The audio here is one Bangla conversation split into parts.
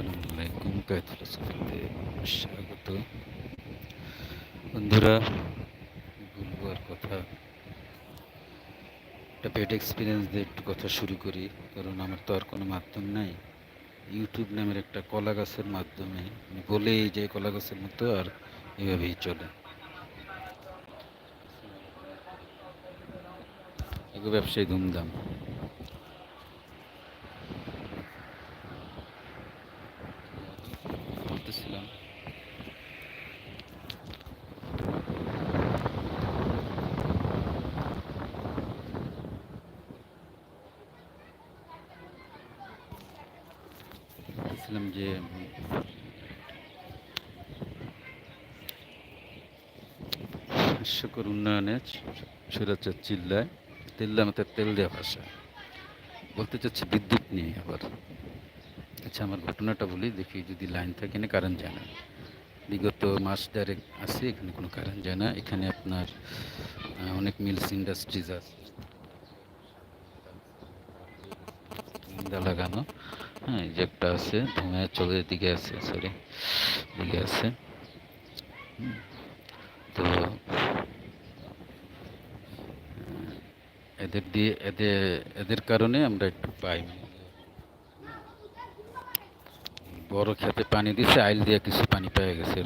আসসালামু আলাইকুম কায়তুল স্বাগত বন্ধুরা বলব আর কথা একটা ব্যাড এক্সপিরিয়েন্স দিয়ে একটু কথা শুরু করি কারণ আমার তো আর কোনো মাধ্যম নাই ইউটিউব নামের একটা কলা গাছের মাধ্যমে আমি বলেই যে কলা গাছের মতো আর এভাবেই চলে এগো ব্যবসায়ী ধুমধাম উন্নয়নে সুরাচার চিল্লায় তেল আমাদের তেল দেওয়া ভাষা। বলতে চাচ্ছি বিদ্যুৎ নিয়ে আবার। আচ্ছা আমার ঘটনাটা বলি, দেখি যদি লাইন থাকে না কারেন্ট যায় না বিগত মাস ডাইরেক্ট আছে, এখানে কোনো কারেন্ট যায় না এখানে আপনার অনেক মিলস ইন্ডাস্ট্রিজ আছে। লাগানো। হ্যাঁ যে একটা আছে ধুমে চলে দিকে আছে সরি দিকে আছে। তো এদের দিয়ে, এদের এদের কারণে আমরা একটু পাই বড় খেতে পানি দিছে, আইল দিয়ে কিছু পানি পেয়ে গেছে।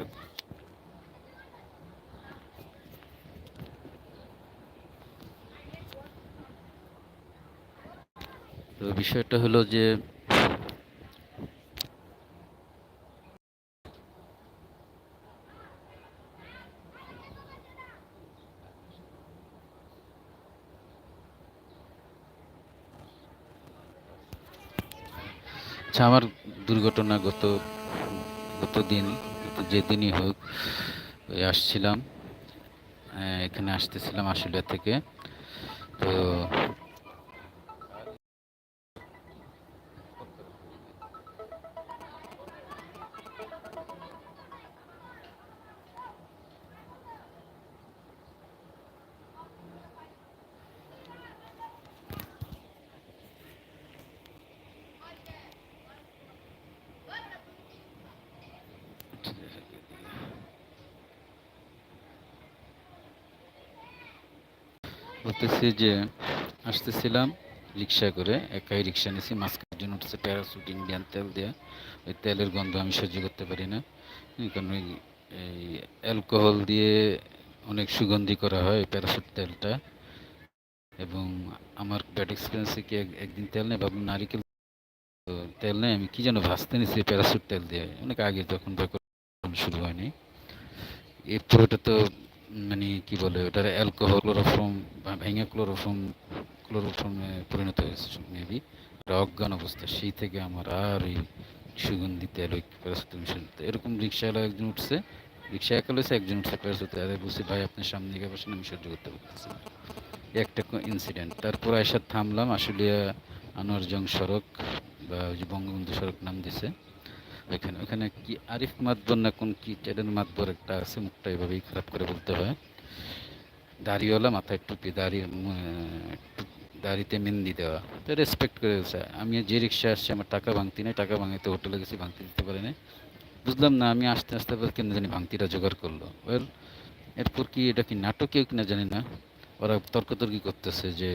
তো বিষয়টা হলো যে আচ্ছা আমার দুর্ঘটনা গত গত দিন যেদিনই হোক ওই আসছিলাম এখানে আসতেছিলাম আশুলিয়া থেকে। তো বলতেছি যে আসতেছিলাম রিক্সা করে, একাই রিক্সা নিয়েছি মাস্কের জন্য উঠছে প্যারাসুট, ইন্ডিয়ান তেল দেওয়া ওই তেলের গন্ধ আমি সহ্য করতে পারি না। কারণ ওই এই অ্যালকোহল দিয়ে অনেক সুগন্ধি করা হয় প্যারাসুট তেলটা। এবং আমার ব্যাড এক্সপিরিয়েন্সে কি একদিন তেল নেই, ভাবলাম নারিকেল তেল নেই, আমি কি যেন ভাজতে নিয়েছি প্যারাসুট তেল দিয়ে। অনেক আগে যখন শুরু হয়নি। এই পুরোটা তো মানে কি বলে ওটার অ্যালকোহল ক্লোরোফর্ম ভেঙে ক্লোরোফর্ম ক্লোরোফর্মে পরিণত হয়েছে মেবি অজ্ঞান অবস্থা, সেই থেকে আমার আর ওই সুগন্ধি তেল ওই প্যারাসুতাম মিশন এরকম রিক্সাওয়ালা একজন উঠছে রিক্সা একা লইছে, একজন উঠছে প্যারাসুতে আরে বলছি, ভাই আপনার সামনে গিয়ে বসেন, আমি সহ্য করতে পারতেছি। একটা ইনসিডেন্ট তারপর এসে থামলাম, আশুলিয়া আনোয়ারজং সড়ক বা ওই যে বঙ্গবন্ধু সড়ক নাম দিছে। ওইখানে ওখানে কি আরিফ মাতবর না কোন কি চ্যানেল মাতবর একটা আছে, মুখটা এভাবেই খারাপ করে বলতে হয়। দাড়িওয়ালা মাথায় টুপি, দাড়ি দাড়িতে মেহেন্দি দেওয়া। তো রেসপেক্ট করে বলছে, আমি যে রিক্সা আসছি, আমার টাকা ভাঙতি নাই, টাকা ভাঙাইতে হোটেলে গেছি, ভাঙতি দিতে পারে নাই। বুঝলাম না, আমি আস্তে আস্তে কেন জানি ভাঙতিটা জোগাড় করল। ওয়েল এরপর কি এটা কি নাটকেও কিনা জানি না। ওরা তর্কতর্কি করতেছে যে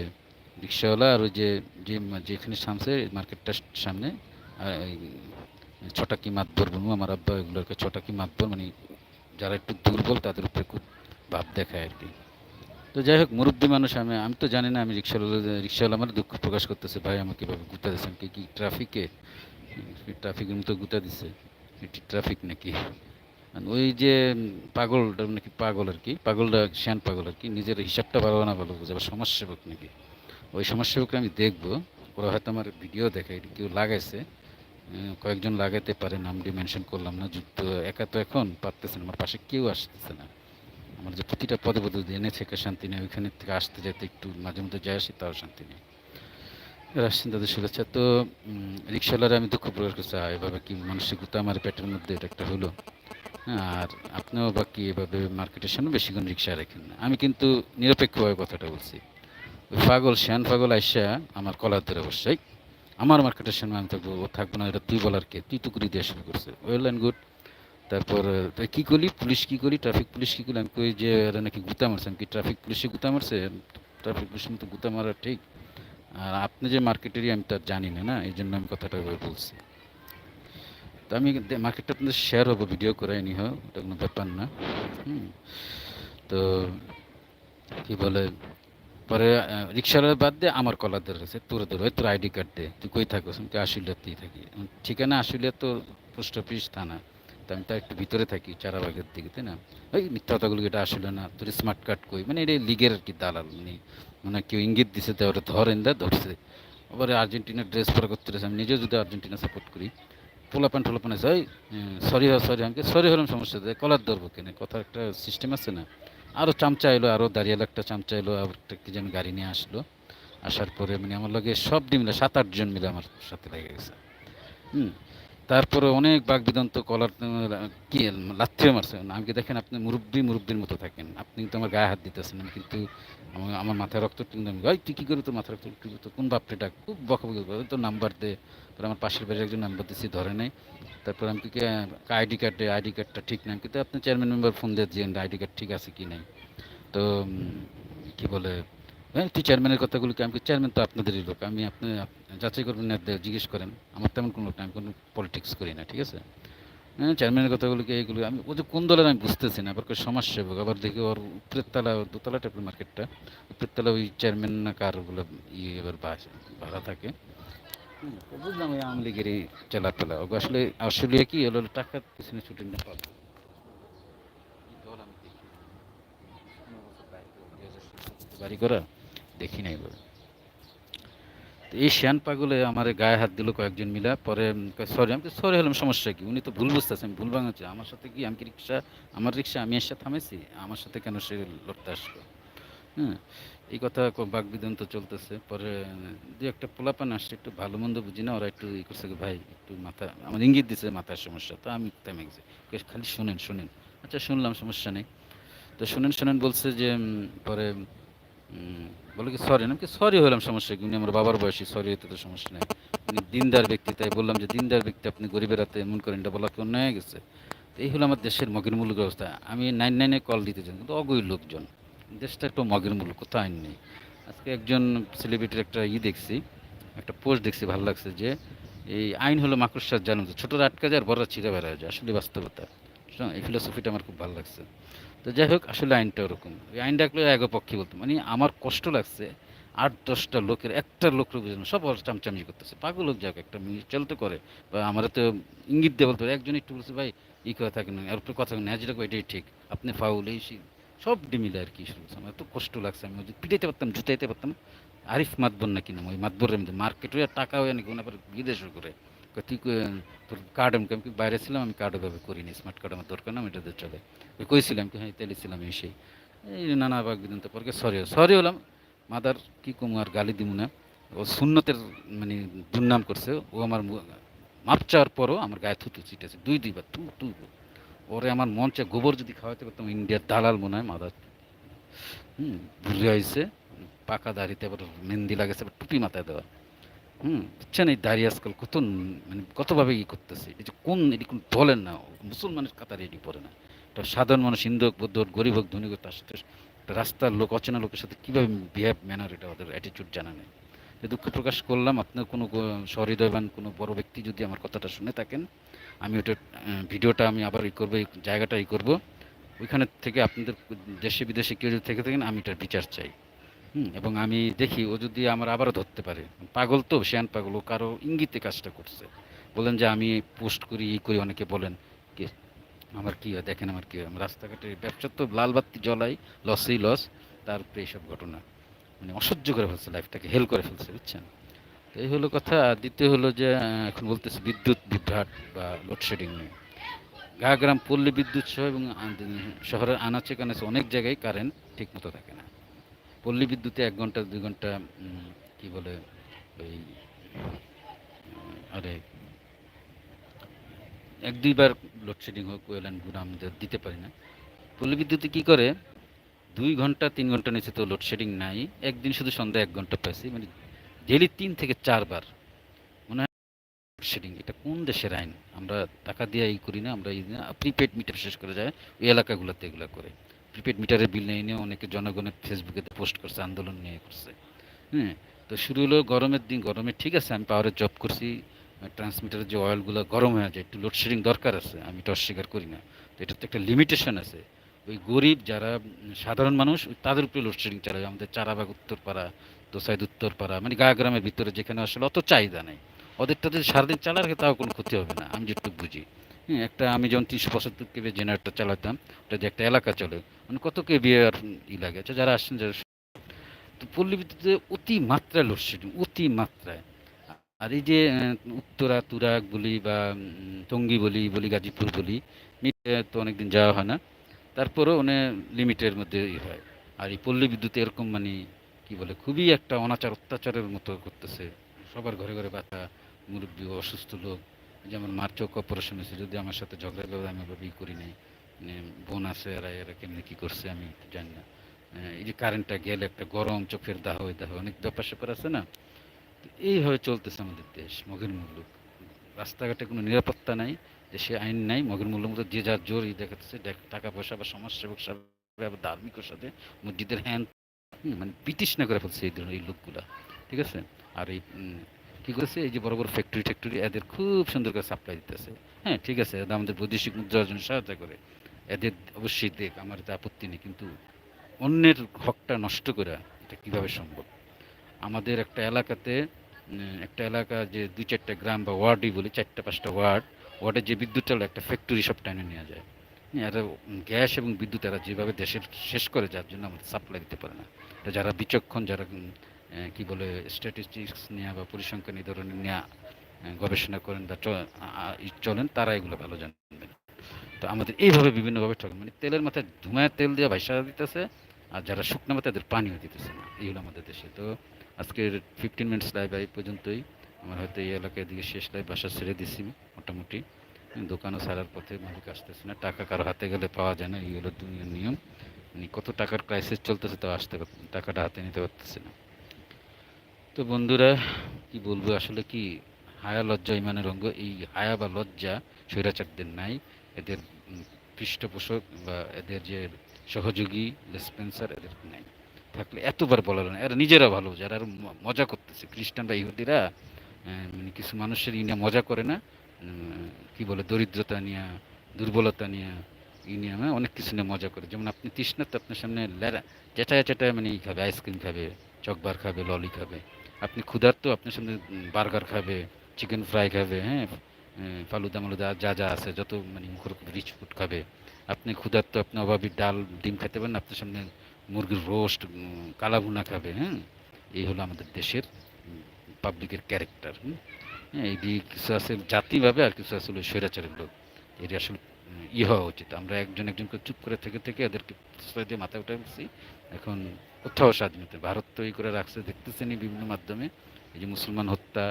রিক্সাওয়ালা আর ওই যে যে, যেখানে সামছে মার্কেটটার সামনে এই ছটাকি মাতবর বলব আমার আব্বা এগুলোকে ছটাকি মাতবর মানে যারা একটু দুর্বল, তাদের উপরে খুব ভাব দেখায় আর কি। তো যাই হোক, মুরব্বী মানুষ আমি আমি তো জানি না, আমি রিক্সাওয়ালা রিক্সাওয়ালা আমার দুঃখ প্রকাশ করতেছে। ভাই, আমাকে এভাবে গুতা দিচ্ছেন কি? কি ট্রাফিকে? ট্রাফিকের মতো গুতা দিচ্ছে এটি ট্রাফিক নাকি? আর ওই যে পাগলটা নাকি পাগল আর কি? পাগলটা শ্যান পাগল আর কি? নিজের হিসাবটা ভালো না ভালো বুঝে, আবার সমাজসেবক নাকি? ওই সমাজসেবককে আমি দেখব। ওরা হয়তো আমার ভিডিও দেখে কেউ লাগাইছে। কয়েকজন লাগাইতে পারে নামটি মেনশন করলাম না, যুক্ত একা তো এখন পারতেছে না, আমার পাশে কেউ আসতেছে না। আমার যে প্রতিটা পদে পদে যে এনে থেকে শান্তি নেই, ওইখানে থেকে আসতে যেতে একটু মাঝে মধ্যে যায় আসি, তাও শান্তি নেই। আসছেন তাদের শুভেচ্ছা। তো রিক্সাওয়ালারা আমি দুঃখ প্রকাশ করছি এভাবে কি মানসিকতা আমার পেটের মধ্যে এটা একটা হলো? আর আপনিও বা কি এভাবে মার্কেটের সামনে বেশিক্ষণ রিক্সা রাখেন না? আমি কিন্তু নিরপেক্ষভাবে কথাটা বলছি। ওই পাগল, শ্যান পাগল আইসা আমার কলার ধরে বসছে আমার মার্কেটের সামনে আমি থাকব, ও থাকব না, এটা তুই বলার কে? তুই টুকুরি দিয়ে শুরু করছে ওয়েল অ্যান্ড গুড তারপর, তো কি করলি পুলিশ কী করি ট্রাফিক পুলিশ কী করি আমি কই যে, এরা নাকি গুতা মারছে। আমি কি ট্রাফিক পুলিশে গুতা মারছে? ট্রাফিক পুলিশের মতো গুতা মারা ঠিক। আর আপনি যে মার্কেটেরই, আমি তো আর জানি না না? এই জন্য আমি কথাটা বলছি। তো আমি মার্কেটটা আপনাদের শেয়ার হব ভিডিও করে নি হোক ওটা কোনো ব্যাপার না। হুম। তো, কী বলে পরে রিক্সাওয়ালা বাদ দিয়ে আমার কলার রয়েছে, তোর ওই তোর আইডি কার্ড দে, তুই কই থাকোস? আমি আশুলিয়াতেই থাকি। ঠিকানা আশুলিয়া তো পোস্ট অফিস, থানা। তা আমি তো একটু ভিতরে থাকি, চারাবাগের দিকে, তাই না? ওই মিথ্যা কথাগুলো এটা আসলে না? তোর স্মার্ট কার্ড কই? মানে এটা লিগের আর কি দালাল। মানে মানে কেউ ইঙ্গিত দিছে তো ওরা ধরেন দা, ধরছে। ওবারে আর্জেন্টিনার ড্রেস পরা করতে রয়েছে আমি নিজেও যদি আর্জেন্টিনা সাপোর্ট করি, পোলাপান টোলাপান আছে, ওই সরি সরি আমাকে সরি হলাম সমস্যা দেয় কলার ধরবো কেনে? কথা একটা সিস্টেম আছে না? আরও চামচা এলো আরও দাঁড়িয়ে একটা চামচা এলো আর একটা কি যেন গাড়ি নিয়ে আসলো। আসার পরে মানে আমার লগে সব দিন মিলে সাত আটজন মিলে আমার সাথে লেগে গেছে। হুম। তারপরে অনেক বাঘ বিদন্ত কলার, কি লাথিও মারছে। আমাকে দেখেন আপনি মুরব্বী মুরব্বীর মতো থাকেন? আপনি কিন্তু আমার গায়ে হাত দিতেছেন আমি কিন্তু আমার আমার মাথায় রক্ত ওই, তুই কী করে তোর মাথায় রক্ত তো কোন বাপরে ডাক? খুব বকাবকি করে, তোর নাম্বার দে। তারপর আমার পাশের বাড়ির একজন নাম্বার দিচ্ছি ধরে নেই তারপর আমি কি আইডি কার্ড আইডি কার্ডটা ঠিক নাই। কিন্তু আপনি চেয়ারম্যান মেম্বার ফোন দিয়ে আইডি কার্ড ঠিক আছে কি নাই? তো কি বলে হ্যাঁ তুই চেয়ারম্যানের কথাগুলো কি আমি চেয়ারম্যান তো আপনাদেরই লোক। আমি আপনি যাচাই করবেন না জিজ্ঞেস করেন। আমার তেমন কোনো লোক আমি কোনো পলিটিক্স করি না, ঠিক আছে? হ্যাঁ চেয়ারম্যানের কথাগুলো কি এইগুলো আমি ও যে কোন দলের আমি বুঝতেছি না, আবার সমাজসেবক, আবার দেখি ওর উপরের তলা দোতলা টাইপের মার্কেটটা উপরের ওই চেয়ারম্যান না কার ওগুলো ইয়ে এবার ভাড়া থাকে। বুঝলাম ওই আওয়ামী লীগেরই চেলাপেলা। ওগুলো আসলে আসলে কি হলো টাকার পিছনে ছুটি না পাবো। এই বাড়ি করা দেখি নাই বলে। তো এই শ্যান পাগলে আমার গায়ে হাত দিল কয়েকজন মিলা, পরে সরি আমি সরি হলাম সমস্যা কি? উনি তো ভুল বুঝতেছে, আমি ভুল ভাঙাচ্ছি। আমার সাথে কি, আমি কি রিক্সা, আমার রিক্সা, আমি এসে থামেছি আমার সাথে কেন সে লড়তে আসলো? হ্যাঁ এই কথা বাক তো চলতেছে। পরে, দু একটা পোলাপান আসছে, একটু ভালো মন্দ বুঝি না, ওরা একটু ই করছে ভাই, একটু মাথা, আমার ইঙ্গিত দিছে মাথার সমস্যা, তো আমি থেমে গেছি খালি শোনেন শোনেন। আচ্ছা শুনলাম, সমস্যা নেই। তো শোনেন শোনেন বলছে যে পরে বলে কি সরি নাম কি সরি হলাম সমস্যা কি উনি আমার বাবার বয়সী সরি হতে তো সমস্যা নেই। উনি দিনদার ব্যক্তি, তাই বললাম যে দিনদার ব্যক্তি, আপনি গরিবের হাতে এমন করেন, এটা বলা কি হয়ে গেছে? তো এই হলো আমার দেশের মগের মূল্য ব্যবস্থা। আমি নাইন নাইনে কল দিতে চাই, কিন্তু অগৈ লোকজন। দেশটা একটু মগের মূল্য কোথাও আইন নেই। আজকে একজন সেলিব্রিটির একটা ই দেখছি, একটা পোস্ট দেখছি, ভালো লাগছে যে এই আইন হলো মাকড়সার জানুন ছোটরা আটকা যায় আর বড়রা ছিঁড়ে বেড়া যায়। আসলে বাস্তবতা? এই ফিলোসফিটা আমার খুব ভালো লাগছে। তো যাই হোক, আসলে আইনটা ওরকম। ওই আইন ডাকলে পক্ষে বলতো। মানে আমার কষ্ট লাগছে, আট, দশটা লোকের, একটা লোক বুঝে না সব চামচামি করতেছে। পাগল লোক যাক, একটা মিউচুয়াল তো করে। বা আমার তো ইঙ্গিত দিয়ে বলতো একজন একটু বলছে, ভাই, ই করে থাকেন আর একটু কথা না। যেটা এটাই ঠিক, আপনি ফাউল এই সব ডিমিলে আর কি শুরু আমার এত কষ্ট লাগছে, আমি যদি পিটাইতে পারতাম, জুতাইতে পারতাম। আরিফ মাতবর না কিনা ওই মাতবরের মধ্যে মার্কেট হয়ে টাকা হয়ে নাকি ওনার বিদেশও করে। তুই তোর কার্ড আমি বাইরে ছিলাম? আমি কার্ড ওভাবে করিনি স্মার্ট কার্ড আমার দরকার না, আমি এটাতে চলে ওই কইছিলাম কি হ্যাঁ তেলে ছিলাম, এই এই নানা বাগ দিন তো পরে সরি সরি হলাম। মাদার কি কম, আর গালি দিব না। ও শূন্যতের মানে দুর্নাম করছে, ও আমার মাপ চাওয়ার পরও আমার গায়ে থুতু ছিটেছে, দুই দুইবার তু তু ওরে আমার মঞ্চে গোবর যদি খাওয়াতে পারতাম, ইন্ডিয়ার দালাল মনে হয়, মাদার। হুম, বুড়ি হয়েছে পাকা দাড়িতে আবার মেহেন্দি লাগাছে টুপি মাথায় দেওয়া। হুম বুঝছেন এই দাড়ি আজকাল কত মানে কতভাবে ই করতেছে? এই যে কোন এটি কোন বলেন না, মুসলমানের কাতারে এটি পড়ে না। এটা সাধারণ মানুষ, হিন্দু হোক, বৌদ্ধ হোক, গরিব হোক, ধনী হোক, তার সাথে রাস্তার লোক, অচেনা লোকের সাথে কীভাবে বিহেভ ম্যানার এটা ওদের অ্যাটিটিউড জানা নেই। দুঃখ প্রকাশ করলাম, আপনার কোনো সহৃদয়বান কোনো বড় ব্যক্তি যদি আমার কথাটা শুনে থাকেন, আমি ওটা ভিডিওটা আমি আবার ই করব, এই জায়গাটা ই করব। ওইখানে থেকে আপনাদের দেশে বিদেশে কেউ যদি থেকে থাকেন, আমি এটার বিচার চাই। হুম, এবং আমি দেখি ও যদি আমার আবারও ধরতে পারে। পাগল তো, শিয়ান পাগল, ও কারও ইঙ্গিতে কাজটা করছে। বলেন যে আমি পোস্ট করি, এই করি, অনেকে বলেন কি, আমার কী হয়, দেখেন আমার কী হয়। রাস্তাঘাটে ব্যবসা তো লাল বাতি জ্বলাই লসেই লস তারপরে এইসব ঘটনা। মানে অসহ্য করে ফেলছে লাইফটাকে হেল করে ফেলছে, বুঝছেন? তো এই হলো কথা। দ্বিতীয় হলো যে, এখন বলতেছে বিদ্যুৎ বিভ্রাট বা লোডশেডিং নিয়ে। গাগ্রাম পল্লী বিদ্যুৎ সহ এবং শহরের আনাচে কানাচে অনেক জায়গায় কারেন্ট ঠিক মতো থাকে না। পল্লী বিদ্যুতে এক ঘণ্টা, দুই ঘণ্টা কি বলে, ওই, আরে, এক, দুইবার লোডশেডিং হোক গুড আমাদের দিতে পারি না। পল্লী বিদ্যুতে কী করে? দুই ঘণ্টা, তিন ঘণ্টা নিচে তো লোডশেডিং নাই। একদিন শুধু সন্ধ্যা এক ঘণ্টা পাইছি মানে ডেলি তিন থেকে চারবার। মনে হয় লোডশেডিং এটা কোন দেশের আইন? আমরা টাকা দিয়ে এই করি না, আমরা প্রিপেড মিটার শেষ করে যায়, ওই এলাকাগুলোতে এগুলো করে। প্রিপেড মিটারের বিল নিয়ে নিয়ে অনেকে জনগণের ফেসবুকে পোস্ট করছে, আন্দোলন নিয়ে করছে। হ্যাঁ তো শুরু হলো গরমের দিন, গরমে ঠিক আছে, আমি পাওয়ারের জব করছি ট্রান্সমিটারের যে অয়েলগুলো গরম হয়ে যায় একটু লোডশেডিং দরকার আছে, আমি এটা অস্বীকার করি না। তো এটা তো একটা লিমিটেশন আছে। ওই গরিব যারা, সাধারণ মানুষ তাদের উপরে লোডশেডিং চালায়। আমাদের চারাবাগ, উত্তরপাড়া, দোসাইদ উত্তরপাড়া মানে গাঁ গ্রামের ভিতরে যেখানে আসলে অত চাহিদা নেই। ওদেরটা যদি সারাদিন চালার তাও কোনো ক্ষতি হবে না, আমি যেটুকু বুঝি। হ্যাঁ একটা আমি যখন তিনশো পঁচাত্তর কেবি জেনারেটর চালাতাম, ওটা যে একটা এলাকা চলে মানে কত কেবি আর ই লাগে? আচ্ছা যারা আসছেন, যারা তো পল্লী বিদ্যুতে অতি মাত্রায় লোডশেডিং অতি মাত্রায়। আর এই যে উত্তরা, তুরাগ বলি বা টঙ্গী বলি বলি গাজীপুর বলি মিটে তো অনেকদিন যাওয়া হয় না। তারপরেও মানে লিমিটের মধ্যে ই হয়। আর এই পল্লী বিদ্যুতে এরকম মানে কি বলে, খুবই একটা অনাচার, অত্যাচারের মতো করতেছে। সবার ঘরে ঘরে বাচ্চা, মুরব্বী, অসুস্থ লোক যেমন মার চোখ অপারেশন হয়েছে, যদি আমার সাথে ঝগড়া করে আমি ওভাবে ই করি নাই। মানে বোন আছে, এরা এরা কেমনি কী করছে আমি জানি না। এই যে কারেন্টটা গেলে একটা গরম চোখের দাহ হয়ে দাহ, অনেক ব্যাপার স্যাপার আছে না? তো এইভাবে চলতেছে আমাদের দেশ, মগের মুল্লুক রাস্তাঘাটে কোনো নিরাপত্তা নাই, দেশে আইন নাই, মগের মূল্য মতো যে যার জোর ই দেখাচ্ছে, দেখ- টাকা পয়সা বা সমাজসেবক আবার ধার্মিকের সাথে মসজিদের হ্যান্ড মানে ব্রিটিশ না করে ফেলছে এই ধরনের, এই লোকগুলা। ঠিক আছে? আর এই কি করেছে? এই যে বড় বড় ফ্যাক্টরি ট্যাক্টরি এদের খুব সুন্দর করে সাপ্লাই দিতেছে। হ্যাঁ ঠিক আছে এরা আমাদের বৈদেশিক মুদ্রা অর্জনে সহায়তা করে। এদের অবশ্যই দেখ আমার এতে আপত্তি নেই কিন্তু অন্যের হকটা নষ্ট করা এটা কীভাবে সম্ভব? আমাদের একটা এলাকাতে একটা এলাকা যে দুই চারটা গ্রাম বা ওয়ার্ডই বলি চারটা পাঁচটা ওয়ার্ড ওয়ার্ডে যে বিদ্যুৎ চালু একটা ফ্যাক্টরি সব টাইনে নেওয়া যায়। হ্যাঁ, এরা গ্যাস এবং বিদ্যুৎ এরা যেভাবে দেশের শেষ করে যার জন্য আমাদের সাপ্লাই দিতে পারে না। যারা বিচক্ষণ যারা কি বলে স্ট্যাটিস্টিক্স নেওয়া বা পরিসংখ্যান এই ধরনের নেওয়া গবেষণা করেন বা চলেন, তারা এগুলো ভালো জানবেন তো আমাদের এইভাবে বিভিন্নভাবে ঠকেন মানে তেলের মাথায় ধুমায় তেল দিয়ে ভাইসা দিতেছে, আর যারা শুকনো মাথায় তাদের পানিও দিতেছে না। এই হলো আমাদের দেশে। তো আজকের ফিফটিন মিনিটস লাইভ এই পর্যন্তই। আমার হয়তো এই এলাকায় দিকে শেষ লাইভ বাসা ছেড়ে দিছি মোটামুটি। দোকানও ছাড়ার পথে মালিক আসতেছে না। টাকা কারও হাতে গেলে পাওয়া যায় না, এই হলো দুনিয়ার নিয়ম। মানে কত টাকার ক্রাইসিস চলতেছে তো আসতে টাকাটা হাতে নিতে পারতেছে না। তো বন্ধুরা কি বলব আসলে কি হায়া লজ্জা ইমানের অঙ্গ এই হায়া বা লজ্জা স্বৈরাচারদের নাই। এদের পৃষ্ঠপোষক বা এদের যে সহযোগী লেসপেন্সার এদের নাই। থাকলে এতবার বলার না। এরা নিজেরা ভালো যারা আরও মজা করতেছে। খ্রিস্টান বা ইহুদিরা মানে কিছু মানুষের ই নিয়ে মজা করে না। কি বলে দরিদ্রতা নিয়ে দুর্বলতা নিয়ে নিয়ে হ্যাঁ, অনেক কিছু নিয়ে মজা করে। যেমন আপনি তৃষ্ণার্ত আপনার সামনে লেরা চেটায় চেটায় মানে ই খাবে আইসক্রিম খাবে চকবার খাবে ললি খাবে। আপনি ক্ষুধার্ত, আপনার সামনে বার্গার খাবে, চিকেন ফ্রাই খাবে হ্যাঁ? ফালুদা মালুদা যা যা আছে, যত মানে মুখর রিচ ফুড খাবে। আপনি ক্ষুধার্ত, আপনি অভাবী ডাল, ডিম খেতে পারেন আপনার সামনে মুরগির রোস্ট কালা ভুনা খাবে হ্যাঁ? এই হলো আমাদের দেশের পাবলিকের ক্যারেক্টার হ্যাঁ এই দিয়ে কিছু আছে, জাতিভাবে আর কিছু আসলে স্বৈরাচারের লোক। এর আসলে ই হওয়া উচিত। আমরা একজন একজনকে চুপ করে থেকে থেকে এদেরকে দিয়ে মাথায় উঠে এখন কোথাও স্বাধীনতা ভারত তো এই করে রাখছে, দেখতেছেনই বিভিন্ন মাধ্যমে। এই যে মুসলমান হত্যা,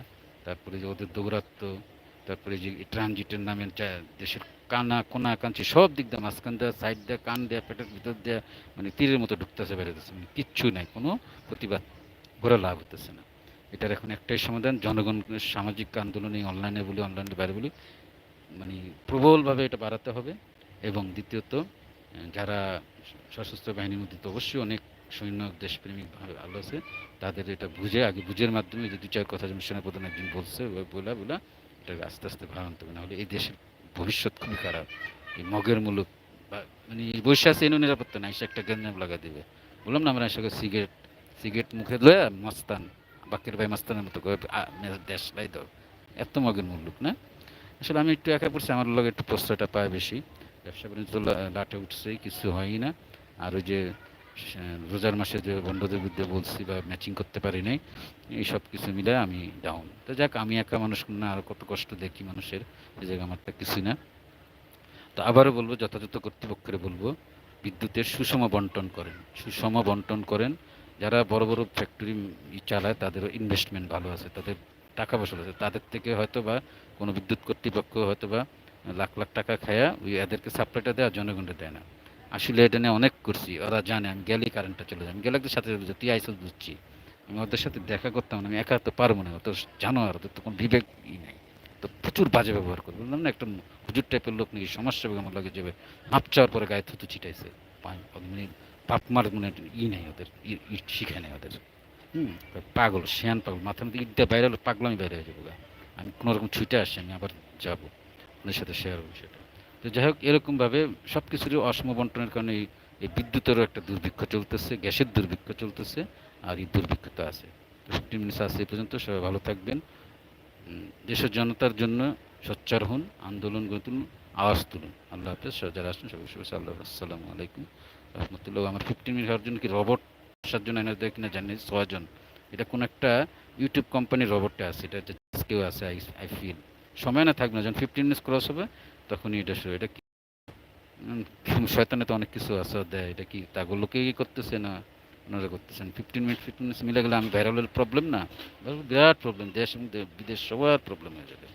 তারপরে যে ওদের দৌরাত্ম তারপরে যে ট্রানজিটের নামে দেশের কানা, কোনা, কাঞ্চি, সব দিক দিয়ে, মাঝখান দেওয়া সাইড দেওয়া কান দেওয়া পেটের ভিতর দেওয়া মানে তীরের মতো ঢুকতেছে বেরোতেছে মানে কিচ্ছু নাই, কোনো প্রতিবাদ করে লাভ হতেছে না। এটার এখন একটাই সমাধান জনগণ সামাজিক আন্দোলন এই অনলাইনে বলি অনলাইনে বাইরে বলি মানে প্রবলভাবে এটা বাড়াতে হবে। এবং দ্বিতীয়ত, যারা সশস্ত্র বাহিনীর মধ্যে তো অবশ্যই অনেক সৈন্য দেশপ্রেমিক ভাবে ভালো আছে, তাদের এটা বুঝে, আগে বুঝের মাধ্যমে যে দু চার কথা যেমন সেনাপ্রধান একদিন বলছে বলা বলা এটাকে আস্তে আস্তে ভাঙাতে হবে, নাহলে এই দেশের ভবিষ্যৎ খুবই খারাপ। এই মগের মুলুক বা মানে বসে আছে এনে নিরাপত্তা নাই, সে একটা গেঞ্জাম লাগা দিবে। বললাম, না, আমরা এসে সিগারেট সিগারেট মুখে লয়ে মস্তান, বাকের ভাই মস্তানের মতো দেশ লাই দাও। এত মগের মুল্লুক না? আসলে আমি একটু একা পড়ছি, আমার লগে একটু প্রশ্রয়টা পায় বেশি। ব্যবসা বাণিজ্য লাটে উঠছে, কিছু হয়ই না। আর ওই যে রোজার মাসে যে বন্ধুদের বিরুদ্ধে বলছি বা ম্যাচিং করতে পারি নাই, এই সব কিছু মিলে আমি ডাউন তো যাক, আমি একা মানুষ না, আর কত কষ্ট দেখি মানুষের এই জায়গায় আমার তো কিছুই না। তো আবারও বলব, যথাযথ কর্তৃপক্ষের বলব, বিদ্যুতের সুষম বন্টন করেন। সুষম বন্টন করেন। যারা বড় বড় ফ্যাক্টরি চালায় তাদের ইনভেস্টমেন্ট ভালো আছে, তাদের টাকা পয়সা আছে। তাদের থেকে হয়তো বা কোনো বিদ্যুৎ কর্তৃপক্ষ হয়তো বা লাখ লাখ টাকা খায়া ওই এদেরকে সাপ্লাইটা দেয় আর জনগণকে দেয় না। আসলে এটা নিয়ে অনেক করছি। ওরা জানে, আমি গেলেই কারেন্টটা চলে যায়। আমি গেলে একটু সাথে তুই আইসস বুঝছি। আমি ওদের সাথে দেখা করতাম না, আমি একা তো পারব না। তো জানো আর ওদের তো কোনো বিবেক ই নেই। তো প্রচুর বাজে ব্যবহার করব। বললাম, না, একটা হুজুর টাইপের লোক নাকি, সমস্যা আমার লাগে যাবে। মাপ চাওয়ার পরে গায়ে থুতু ছিটাইছে। মানে বাপ মার মানে ই নেই ওদের শিখে নেই ওদের। হুম, পাগল, শিয়ান পাগল। মাথার মধ্যে ইটটা বাইরে হলে পাগলামি বাইরে হয়ে যাব। আমি কোনো রকম ছুটে আসি, আমি আবার যাব। ওদের সাথে শেয়ার করব সেটা। তো যাই হোক, এরকমভাবে সব কিছুরই অসম বন্টনের কারণে এই বিদ্যুতেরও একটা দুর্ভিক্ষ চলতেছে, গ্যাসের দুর্ভিক্ষ চলতেছে, আর এই দুর্ভিক্ষ তো আছে। তো ফিফটিন মিনিটস আছে এই পর্যন্ত, সবাই ভালো থাকবেন। দেশের জনতার জন্য সোচ্চার হন, আন্দোলন গড়ে তুলুন, আওয়াজ তুলুন। আল্লাহ হাফেজ, সবাই যারা আসছেন সবাই শুভেচ্ছা, আল্লাহ আসসালামু আলাইকুম। রহমতুল্লাহ, আমার ফিফটিন মিনিট হওয়ার জন্য কি রবট আসার জন্য এনে দেয় কিনা জানি ছয়জন এটা কোন একটা ইউটিউব কোম্পানির রবটটা আছে, এটা কেউ আছে আই আই ফিল সময় না থাকবে না, যখন ফিফটিন মিনিটস ক্রস হবে তখনই এটা শুরু, এটা কি? শয়তানে তো অনেক কিছু আছে, দেয়, এটা কি? তাগুলোকে কি করতেছে না? ওনারা করতেছেন ফিফটিন মিনিট ফিফটিন মিনিটস মিলে গেলে আমি ভাইরালের প্রবলেম না বিরাট প্রবলেম দেশ বিদেশ সবার প্রবলেম হয়ে যাবে।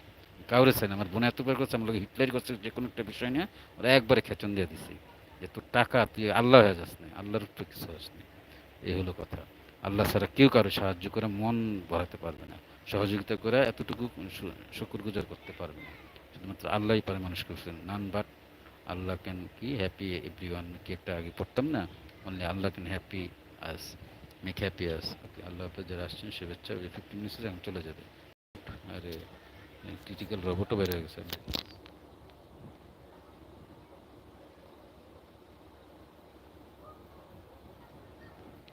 কাউরে চাই না, আমার বোন এতবার করছে লোক হিটলার করছে, যে কোনো একটা বিষয় নিয়ে ওরা একবারে খেচন দিয়ে দিছি, যে তোর টাকা, তুই আল্লাহ হয়ে যাস না, আল্লাহর উপরে কিছু হস এই হলো কথা। আল্লাহ ছাড়া কেউ কারও সাহায্য করে মন ভরাতে পারবে না। সহযোগিতা করে এতটুকু শুকুর গুজার করতে পারবে না। শুধুমাত্র আল্লাহই পারে করছেন নান বাট আল্লাহ ক্যান কি হ্যাপি এভরি ওয়ান কি একটা আগে পড়তাম না? Only Allah can happy us make happy us okay Allah হাফেজ যারা আসছেন, শুভেচ্ছা ফিফটিন মিনিটস এখন চলে যাবে। আরে ক্রিটিক্যাল রোবটও বেড়ে গেছে।